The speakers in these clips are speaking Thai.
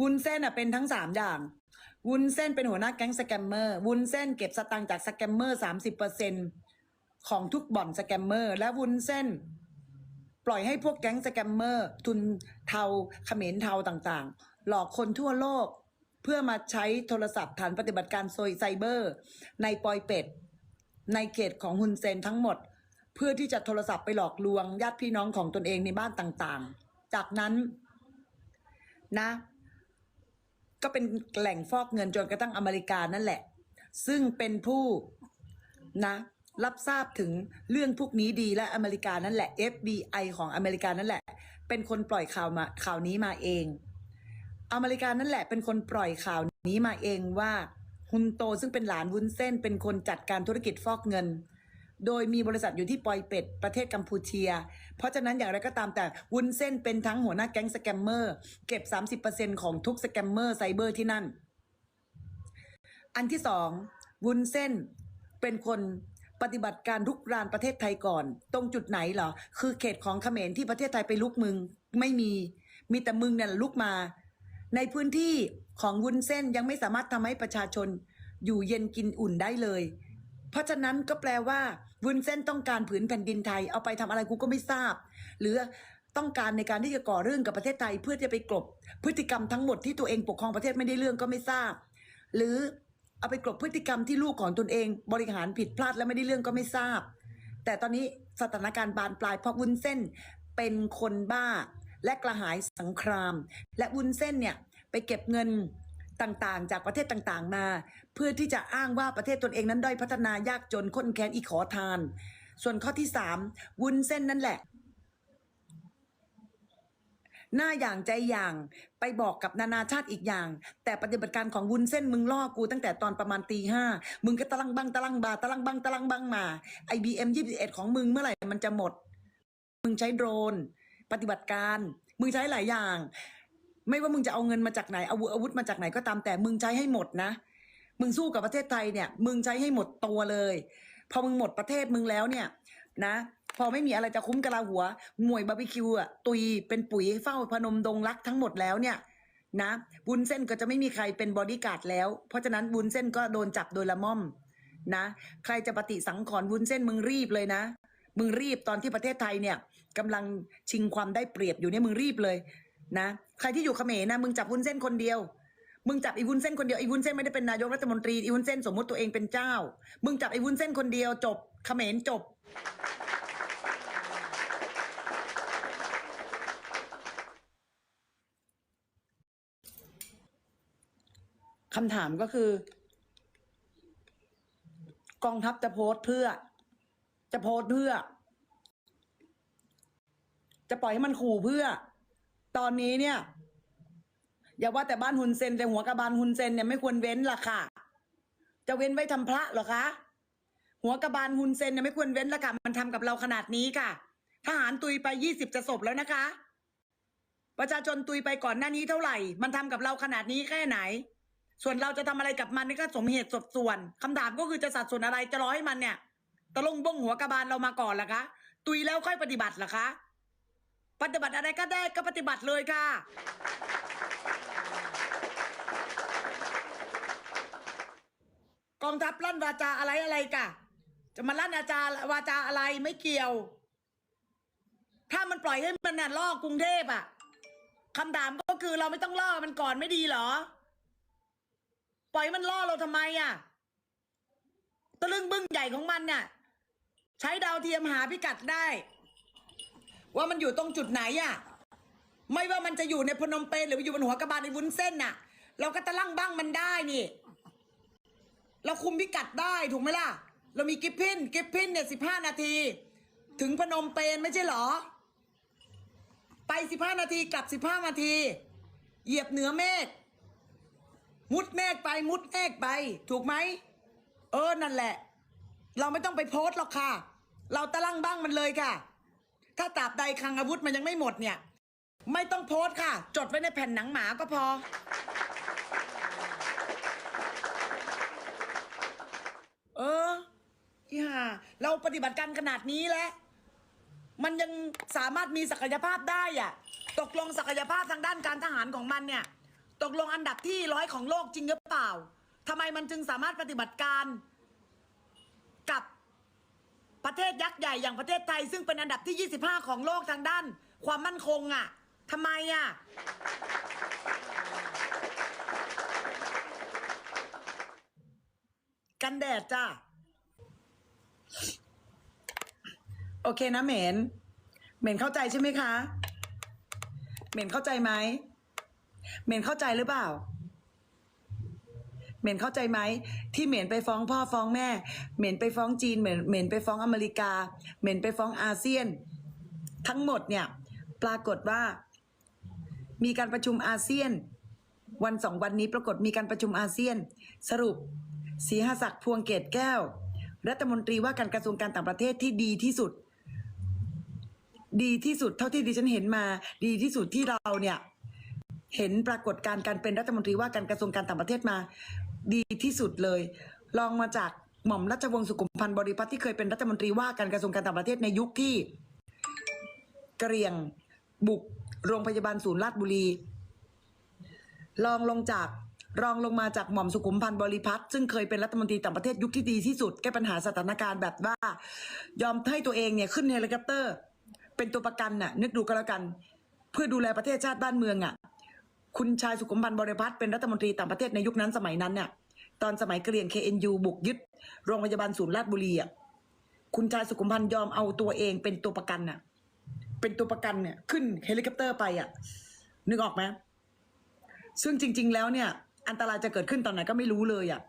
วุ้นเส้นอะเป็นทั้งสามอย่าง วุ้นเส้นเป็นหัวหน้าแก๊งสแกมเมอร์ วุ้นเส้นเก็บสตังค์จากสแกมเมอร์สามสิบเปอร์เซ็นของทุกบ่อนสแกมเมอร์ และวุ้นเส้น ปล่อยให้พวกแก๊งสแกมเมอร์ ทุนเทาเขมรเทาต่างๆ หลอกคนทั่วโลกเพื่อมาใช้โทรศัพท์ฐานปฏิบัติการโซยไซเบอร์ ในปอยเป็ด ในเขตของฮุนเซนทั้งหมด เพื่อที่จะโทรศัพท์ไปหลอกลวงญาติพี่น้องของตนเองในบ้านต่างๆ จากนั้นนะ ก็เป็นแหล่งฟอกเงินจนกระทั่งอเมริกานั่นแหละ ซึ่งเป็นผู้นะ รับทราบถึงเรื่องพวกนี้ดีและอเมริกานั่นแหละ FBI ของอเมริกานั่นแหละ เป็นคนปล่อยข่าวมาข่าวนี้มาเอง อเมริกานั่นแหละเป็นคนปล่อยข่าวนี้มาเองว่าฮุนโตซึ่งเป็นหลานวุ้นเส้นเป็นคนจัดการธุรกิจฟอกเงิน โดยมีบริษัทอยู่ที่ปอยเป็ดประเทศกัมพูเชีย เพราะฉะนั้นอย่างไรก็ตามแต่วุ้นเส้นเป็นทั้งหัวหน้าแก๊งสแกมเมอร์ เก็บ 30%ของทุกสแกมเมอร์ไซเบอร์ที่นั่น อันที่สองวุ้นเส้นเป็นคนปฏิบัติการลุกรานประเทศไทยก่อน ตรงจุดไหนเหรอ คือเขตของเขมรที่ประเทศไทยไปลุกมึง ไม่มี มีแต่มึงเนี่ยลุกมา ในพื้นที่ของวุ้นเส้นยังไม่สามารถทำให้ประชาชนอยู่เย็นกินอุ่นได้เลย เพราะฉะนั้นก็แปลว่าวุ้นเส้นต้องการผืนแผ่นดินไทยเอาไปทำอะไรกูก็ไม่ทราบ หรือต้องการในการที่จะก่อเรื่องกับประเทศไทย เพื่อจะไปกลบพฤติกรรมทั้งหมดที่ตัวเองปกครองประเทศไม่ได้เรื่องก็ไม่ทราบ หรือเอาไปกลบพฤติกรรมที่ลูกของตนเอง บริหารผิดพลาดและไม่ได้เรื่องก็ไม่ทราบ แต่ตอนนี้สถานการณ์บานปลายเพราะวุ้นเส้นเป็นคนบ้าและกระหายสังคราม และวุ้นเส้นเนี่ยไปเก็บเงิน ต่างๆ จากประเทศต่างๆ มา เพื่อที่จะอ้างว่าประเทศตนเองนั้นด้อยพัฒนายากจนข้นแค้นอีขอทาน ส่วนข้อที่สามวุ้นเส้นนั่นแหละ หน้าอย่างใจอย่างไปบอกกับนานาชาติอีกอย่าง แต่ปฏิบัติการของวุ้นเส้นมึงล่อกูตั้งแต่ตอนประมาณตีห้ามึงก็ตะลังบังตะลังบาตะลังบังตะลังบังมาไอบีเอ็มยี่สิบเอ็ดของมึงเมื่อไหร่มันจะหมด มึงใช้โดรน ปฏิบัติการมึงใช้หลายอย่าง ไม่ว่ามึงจะเอาเงินมาจากไหนเอาอาวุธมาจากไหนก็ตามแต่มึงใช้ให้หมดนะ มึงสู้กับประเทศไทยเนี่ย มึงใช้ให้หมดตัวเลย พอมึงหมดประเทศมึงแล้วเนี่ย นะ พอไม่มีอะไรจะคุ้มกะลาหัวหมวยบาร์บีคิวอะตุยเป็นปุ๋ยเฝ้าพนมดงรักทั้งหมดแล้วเนี่ยนะบุญเส้นก็จะไม่มีใครเป็นบอดี้การ์ดแล้ว เพราะฉะนั้นบุญเส้นก็โดนจับโดยละม่อมนะ ใครจะปฏิสังขรณ์วุ้นเส้นมึงรีบเลยนะ มึงรีบตอนที่ประเทศไทยเนี่ยกำลังชิงความได้เปรียบอยู่เนี่ยมึงรีบเลย นะใครที่อยู่เขมรนะมึงจับวุ้นเส้นคนเดียว มึงจับไอ้วุ้นเส้นคนเดียวไอ้วุ้นเส้นไม่ได้เป็นนายกรัฐมนตรีไอ้วุ้นเส้นสมมติตัวเองเป็นเจ้า มึงจับไอ้วุ้นเส้นคนเดียว จบเขมรจบ คำถามก็คือ กองทัพจะโพสต์เพื่อ จะโพสต์เพื่อ จะปล่อยให้มันขู่เพื่อ ตอนนี้เนี่ย อย่าว่าแต่บ้านฮุนเซนแต่หัวกระบาลฮุนเซนเนี่ยไม่ควรเว้นล่ะค่ะ จะเว้นไว้ทำพระเหรอคะ หัวกระบาลฮุนเซนเนี่ยไม่ควรเว้นละค่ะ มันทำกับเราขนาดนี้ค่ะ ทหารตุยไปยี่สิบจะศพแล้วนะคะ ประชาชนตุยไปก่อนหน้านี้เท่าไหร่ มันทำกับเราขนาดนี้แค่ไหน ส่วนเราจะทำอะไรกับมันนี่ก็สมเหตุสมส่วนคำถามก็คือจะสัดส่วนอะไรจะร้อให้มันเนี่ยตะลงบ้งหัวกระบาลเรามาก่อนล่ะคะ ตุยแล้วค่อยปฏิบัติเหรอคะ ปฏิบัติอะไรก็ได้ก็ปฏิบัติเลยค่ะ กองทัพลั่นวาจาอะไรอะไรกะจะมาลั่นอาจารวาจาอะไรไม่เกี่ยว ถ้ามันปล่อยให้มันน่ะล่อกรุงเทพอะคำถามก็คือเราไม่ต้องล่อมันก่อนไม่ดีเหรอ ปล่อยมันล่อเราทำไมอะตะลึงบึ้งใหญ่ของมันเนี่ยใช้ดาวเทียมหาพิกัดได้ ว่ามันอยู่ตรงจุดไหนอะไม่ว่ามันจะอยู่ในพนมเปญหรืออยู่บนหัวกระบาลในวุ้นเส้นน่ะ เราก็ตะลั่งบ้างมันได้นี่ เราคุมพิกัดได้ถูกไหมล่ะ เรามีกิฟพินกิฟพินเนี่ยสิบห้านาที ถึงพนมเปญไม่ใช่เหรอ ไปสิบห้านาทีกลับสิบห้านาที เหยียบเหนือเมฆมุดเมฆไปมุดเมฆไป ถูกไหมเออนั่นแหละ เราไม่ต้องไปโพสต์หรอกค่ะ เราตะลั่งบ้างมันเลยค่ะ ถ้าตราบใดคลังอาวุธมันยังไม่หมดเนี่ย ไม่ต้องโพสต์ค่ะ จดไว้ในแผ่นหนังหมาก็พอ เอออีห่าเราปฏิบัติการขนาดนี้แล้ว มันยังสามารถมีศักยภาพได้อะตกลงศักยภาพทางด้านการทหารของมันเนี่ย ตกลงอันดับที่ร้อยของโลกจริงหรือเปล่าทำไมมันจึงสามารถปฏิบัติการ ประเทศยักษ์ใหญ่อย่างประเทศไทย ซึ่งเป็นอันดับที่ 25 ของโลกทางด้าน ความมั่นคงอะ่ะทำไมอะ่ะกันแดดจ้าโอเคนะเหม็นเหม็นเข้าใจใช่ไหมคะเหม็นเข้าใจไหมเหม็นเข้าใจหรือเปล่า เหม็นเข้าใจไหมที่เหม็นไปฟ้องพ่อฟ้องแม่ เหม็นไปฟ้องจีนเหม็นเหม็นไปฟ้องอเมริกา เหม็นไปฟ้องอาเซียน ทั้งหมดเนี่ยปรากฏว่า มีการประชุมอาเซียน วันสองวันนี้ปรากฏมีการประชุมอาเซียน สรุปศรีหศักดิ์พวงเกตแก้ว รัฐมนตรีว่าการกระทรวงการต่างประเทศที่ดีที่สุด ดีที่สุดเท่าที่ดิฉันเห็นมา ดีที่สุดที่เราเนี่ยเห็นปรากฏการการเป็นรัฐมนตรีว่าการกระทรวงการต่างประเทศมา ดีที่สุดเลยลองมาจากหม่อมราชวงศ์สุขุมพันธ์บริพัตรที่เคยเป็นรัฐมนตรีว่าการกระทรวงการต่างประเทศในยุคที่กระเหรียงบุกโรงพยาบาลศูนย์ราชบุรี รองลงจากรองลงมาจากหม่อมสุขุมพันธ์บริพัตรซึ่งเคยเป็นรัฐมนตรีต่างประเทศยุคที่ดีที่สุดแก้ปัญหาสถานการณ์แบบว่า ยอมให้ตัวเองเนี่ยขึ้นเฮลิคอปเตอร์ เป็นตัวประกันน่ะนึกดูก็แล้วกัน เพื่อดูแลประเทศชาติบ้านเมืองอะ คุณชายสุขุมพันธ์บริพัตรเป็นรัฐมนตรีต่างประเทศในยุคนั้นสมัยนั้นเนี่ยตอนสมัยเกรียง KNU บุกยึด โรงพยาบาลศูนย์ราชบุรีอะคุณชายสุขุมพันธ์ยอมเอาตัวเองเป็นตัวประกันน่ะ เป็นตัวประกันเนี่ยขึ้นเฮลิคอปเตอร์ไปอะ นึกออกไหมซึ่งจริง ๆ แล้วเนี่ย อันตรายจะเกิดขึ้นตอนไหนก็ไม่รู้เลยอะ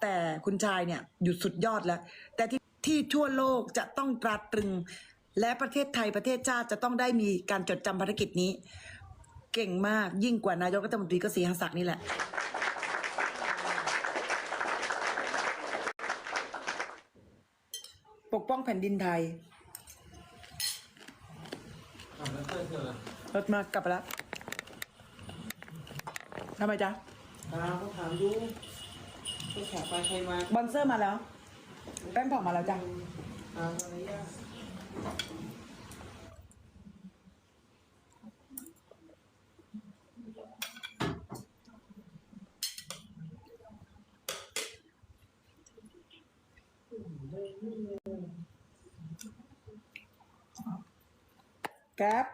แต่คุณชายเนี่ยหยุดสุดยอดแล้ว แต่ที่ที่ทั่วโลกจะต้องตราตรึง และประเทศไทยประเทศชาติจะต้องได้มีการจดจำภารกิจนี้ เก่งมากยิ่งกว่านายกรัฐมนตรีก็สีหศักดิ์นี่แหละ ปกป้องแผ่นดินไทยอะแล้วเพื่อนเธอล่ะรถมากลับไปแล้วทำไมจ๊ะตามเขาถามดูไปแขกไปใครมาบอนเซอร์มาแล้ว แป้งผ่องมาแล้วจ้ะตามอะไรอะ แก๊ป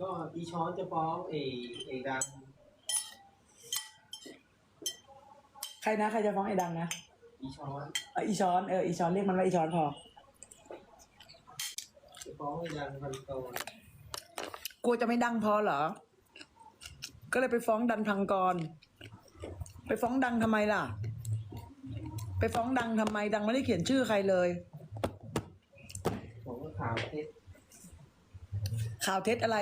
ก็อีช้อนจะฟ้องไอ้ไอ้ดังใครนะใครจะฟ้องไอ้ดังนะอีช้อนเอออีช้อนเอออีช้อนเรียกมันว่าอีช้อนพอจะฟ้องไอ้ดังพันโตนกลัวจะไม่ดังพอเหรอ ก็เลยไปฟ้องดันพังกร ไปฟ้องดังทำไมล่ะ ไปฟ้องดังทำไมดังไม่ได้เขียนชื่อใครเลยผมก็ ข่าวเท็จข่าวเท็จอะไร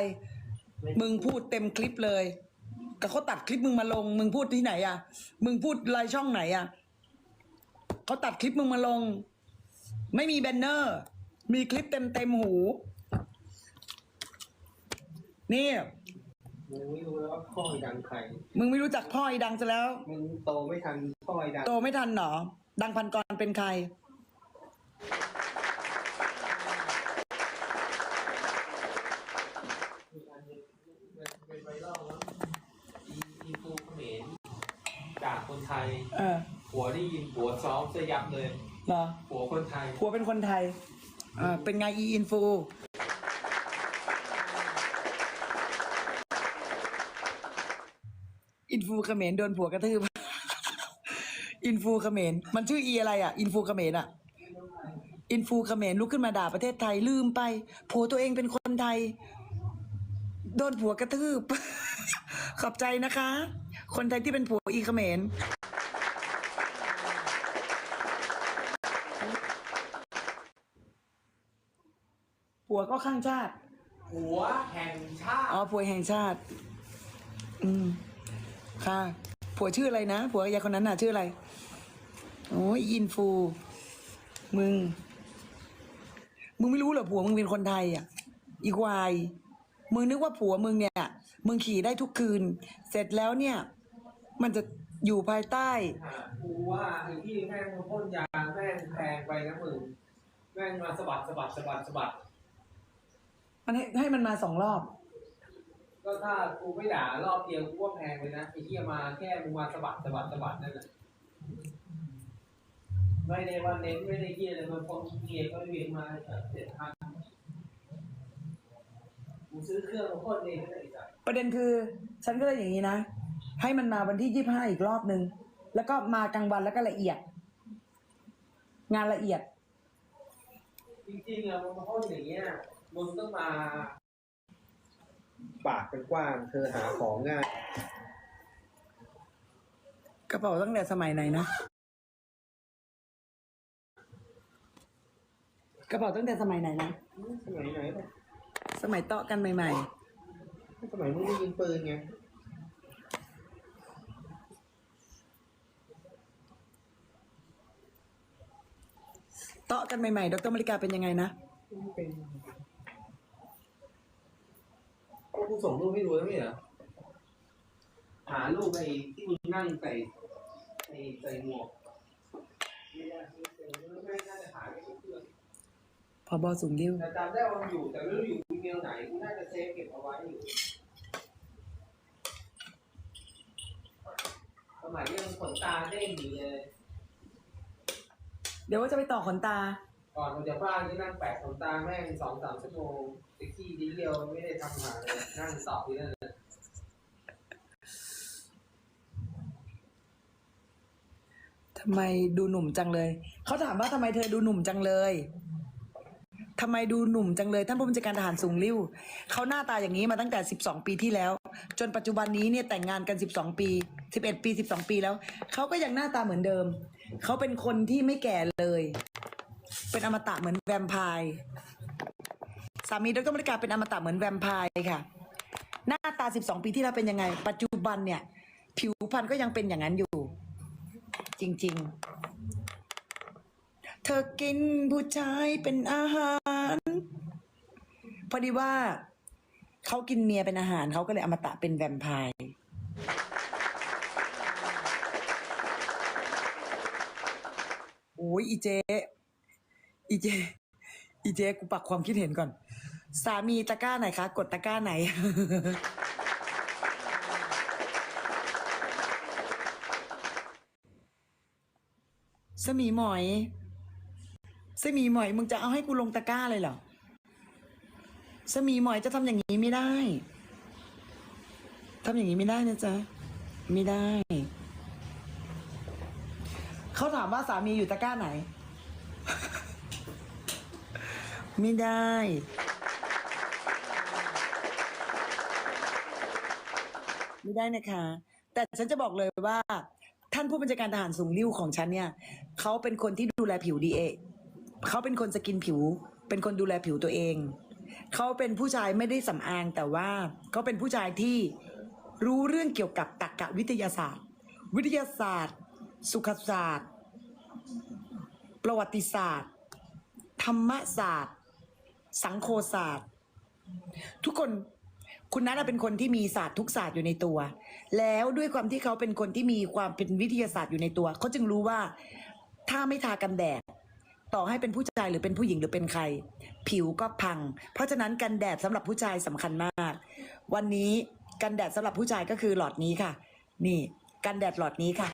มึงพูดเต็มคลิปเลยก็เขาตัดคลิปมึงมาลง มึงพูดที่ไหนอะ มึงพูดรายช่องไหนอะเขาตัดคลิปมึงมาลง ไม่มีแบนเนอร์ มีคลิปเต็มเต็มๆหู นี่มึงไม่รู้แล้วว่าพ่อไอ้ดังใคร มึงไม่รู้จักพ่อไอ้ดังซะแล้ว มึงโตไม่ทันพ่อไอ้ดัง โตไม่ทันหรอ ดังพันกรเป็นใคร เป็นไวรัลแล้วอีอีฟูเขมรด่าคนไทย เออ ผัวได้ยินผัวซ้อมเสยยับเลยเหรอผัวคนไทย ผัวเป็นคนไทยอ่าเป็นไงอีอินฟูอินฟูเขมรโดนผัวกระทืบ อินฟูเขมรมันชื่ออีอะไรอะ อินฟูเขมรอะ อินฟูเขมรลุกขึ้นมาด่าประเทศไทยลืมไปผัวตัวเองเป็นคนไทย โดนผัวกระทืบ ขอบใจนะคะ คนไทยที่เป็นผัวอีเขมร ผัวก็ข้างชาติผัวแห่งชาติอ๋อผัวแห่งชาติ อืม ค่ะ ผัวชื่ออะไรนะ ผัวยายคนนั้นน่ะ ชื่ออะไร โอ้ยอินฟู มึง มึงไม่รู้เหรอผัวมึงเป็นคนไทยอะ อีควาย มึงนึกว่าผัวมึงเนี่ย มึงขี่ได้ทุกคืน เสร็จแล้วเนี่ย มันจะอยู่ภายใต้ กูว่าไอ้ที่แม่งมาพ่นยาแม่งแพงไปนะมึงแม่งมาสะบัดสะบัดสะบัดสะบัด มันให้ให้มันมาสองรอบ ก็ถ้ากูไม่ด่ารอบเดียวกูว่าแพงเลยนะไอ้เหี้ยมาแค่มึงมาสะบัดสะบัดสะบัดนั่นแหละไม่ได้ว่าเน้นไม่ได้เหี้ยเลยมันพอเกียร์ก็เวียนมาเจ็ดพันกูซื้อเครื่องมาพ่นเองก็ได้อีกอะประเด็นคือ ฉันก็เลยอย่างนี้นะ ให้มันมาวันที่ยี่ห้าอีกรอบนึง แล้วก็มากลางวันแล้วก็ละเอียด งานละเอียด จริงๆอะมึงมาพ่นอย่างเงี้ย มึงต้องมาปากเป็นกว้าง เธอหาของง่าย กระเป๋าตั้งแต่สมัยไหนนะ กระเป๋าตั้งแต่สมัยไหนนะ สมัยไหนเนี่ยสมัยเตาะกันใหม่ สมัยมึงได้ยิงปืนไง ๆ เตาะกันใหม่ ๆ ดรมาริกาเป็นยังไงนะไม่เป็น ก็กูส่งรูปให้ดูแล้วไม่เหรอหารูปไอ้ที่มึงนั่งใส่ใส่ใส่หมวกไม่ได้ไม่น่าจะหาไม่เพื่อนพอบอสูงริ้วแต่จำได้ว่ามันอยู่แต่ไม่รู้อยู่อีเมลไหนกูน่าจะเซฟเก็บเอาไว้อยู่สมัยยังขนตาเด้งอยู่เลย เดี๋ยวว่าจะไปต่อขนตา ก่อนเราจะบ้านที่นั่งแปะขนตาแม่งสองสามชั่วโมงเซ็กซี่ดีเดียวไม่ได้ทำงานเลยนั่งสอบที่นั่นเลยทำไมดูหนุ่มจังเลย เขาถามว่าทำไมเธอดูหนุ่มจังเลยทำไมดูหนุ่มจังเลย ท่านผู้บัญชาการทหารสูงริ้วเขาหน้าตาอย่างนี้มาตั้งแต่ 12 ปีที่แล้ว จนปัจจุบันนี้เนี่ยแต่งงานกัน 12 ปี 11 ปี 12 ปีแล้ว เขาก็ยังหน้าตาเหมือนเดิม เขาเป็นคนที่ไม่แก่เลย เป็นอมตะเหมือนแวมไพร์สามีดรมริกาเป็นอมตะเหมือนแวมไพร์ค่ะ หน้าตา 12 ปีที่แล้วเป็นยังไง ปัจจุบันเนี่ย ผิวพรรณก็ยังเป็นอย่างนั้นอยู่ จริง ๆ เธอกินผู้ชายเป็นอาหาร พอดีว่าเขากินเมียเป็นอาหารเขาก็เลยอมตะเป็นแวมไพร์โอ้ยอีเจ อีเจ อีเจ กูปักความคิดเห็นก่อน สามีตะกร้าไหนคะ กดตะกร้าไหน สมีหมอย สมีหมอย มึงจะเอาให้กูลงตะกร้าเลยเหรอ สมีหมอยจะทำอย่างนี้ไม่ได้ทำอย่างนี้ไม่ได้นะจ๊ะ ไม่ได้ เขาถามว่าสามีอยู่ตะกร้าไหน ไม่ได้ ไม่ได้นะคะ แต่ฉันจะบอกเลยว่า ท่านผู้บัญชาการทหารสูงริ้วของฉันเนี่ยเขาเป็นคนที่ดูแลผิวดีเอเขาเป็นคนสกินผิว เป็นคนดูแลผิวตัวเอง เขาเป็นผู้ชายไม่ได้สำอางแต่ว่าเขาเป็นผู้ชายที่รู้เรื่องเกี่ยวกับตรรกะวิทยาศาสตร์ วิทยาศาสตร์ สุขศาสตร์ ประวัติศาสตร์ ธรรมศาสตร์ สังโฆศาสตร์ ทุกคนคุณนัทเป็นคนที่มีศาสตร์ทุกศาสตร์อยู่ในตัว แล้วด้วยความที่เขาเป็นคนที่มีความเป็นวิทยาศาสตร์อยู่ในตัว เขาจึงรู้ว่าถ้าไม่ทากันแดด ต่อให้เป็นผู้ชายหรือเป็นผู้หญิงหรือเป็นใคร ผิวก็พัง เพราะฉะนั้นกันแดดสำหรับผู้ชายสำคัญมาก วันนี้กันแดดสำหรับผู้ชายก็คือหลอดนี้ค่ะ นี่ กันแดดหลอดนี้ค่ะ